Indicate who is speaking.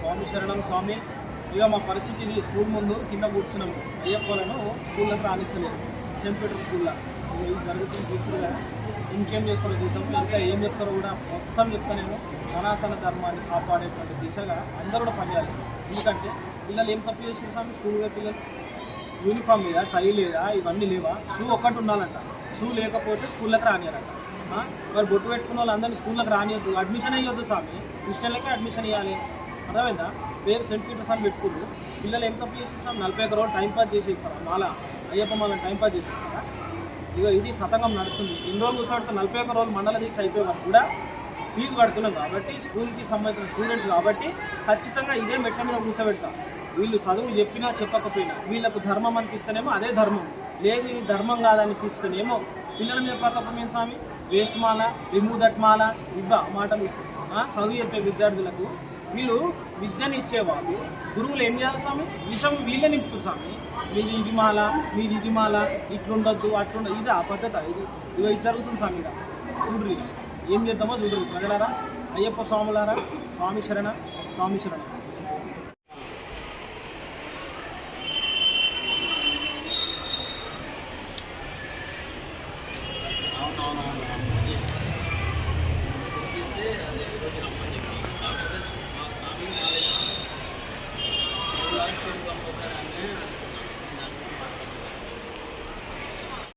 Speaker 1: స్వామి శరణం స్వామి. ఇక మా పరిస్థితి ఇది స్కూల్ ముందు కింద కూర్చున్నాము అయ్యప్పలను స్కూళ్ళకి రానిస్తలేదు సెయింట్ పీటర్ స్కూల్లో ఇది జరుగుతుంది చూస్తున్నారు కదా. ఇంకేం చేస్తారో చూద్దాం. ఇంకా ఏం చెప్తారో కూడా మొత్తం చెప్తానేమో సనాతన ధర్మాన్ని కాపాడేటువంటి దిశగా అందరూ కూడా పనిచేయాలి ఎందుకంటే పిల్లలు ఏం తప్పు చేసిన స్వామి? స్కూల్లో పిల్లలు. యూనిఫామ్ లేదా టై లేదా? ఇవన్నీ లేవా? షూ ఒక్కటి ఉండాలంట. షూ లేకపోతే స్కూళ్ళకి రానియాలంట మరి బొట్టు పెట్టుకున్న వాళ్ళందరినీ స్కూళ్ళకి రానియొద్దు అడ్మిషన్ అయ్యొద్దు స్వామి. క్రిస్టియన్లకే అడ్మిషన్ ఇవ్వాలి అర్థమైందా? పేరు సెంట్ పీటర్స్ అని పెట్టుకుంటూ పిల్లలు ఎంత తప్పు నలభై ఒక్క రోజులు టైం పాస్ చేసేస్తారా? మాలా అయ్యప్ప మాలని టైం పాస్ చేసేస్తారా? ఇక ఇది తతంగం నడుస్తుంది. ఎన్ని రోజులు కూర్చోబెడితే నలభై ఒక్క రోజులు మండల దీక్ష అయిపోయే వరకు కూడా ఫీజు కడుతున్నాం కాబట్టి స్కూల్కి సంబంధించిన స్టూడెంట్స్ కాబట్టి ఖచ్చితంగా ఇదే మెట్ల మీద కూర్చోబెడతాం. వీళ్ళు చదువు చెప్పినా చెప్పకపోయినా వీళ్ళకు ధర్మం అనిపిస్తేనేమో అదే ధర్మం. లేదు ఇది ధర్మం కాదనిపిస్తేనేమో పిల్లల మీద ప్రతాపం ఏం స్వామి? వేస్ట్ మాల రిమూవ్ దట్ మాల ఇవ్వ మాటలు చదువు చెప్పే విద్యార్థులకు వీళ్ళు విద్యను ఇచ్చేవాళ్ళు. గురువులు ఏం చేయాలి స్వామి? విషం వీళ్ళే నింపుతారు స్వామి. మీరు ఇది మాల మీరు ఇది మాల ఇట్లుండొద్దు అట్లుండదు ఇది ఆ పద్ధత ఇది ఇగో ఇది జరుగుతుంది స్వామి ఇక. చూడ్రి. ఏం చేద్దామో చూడరు. ప్రజలారా అయ్యప్ప స్వాములారా స్వామి శరణ స్వామి శరణ. no, no.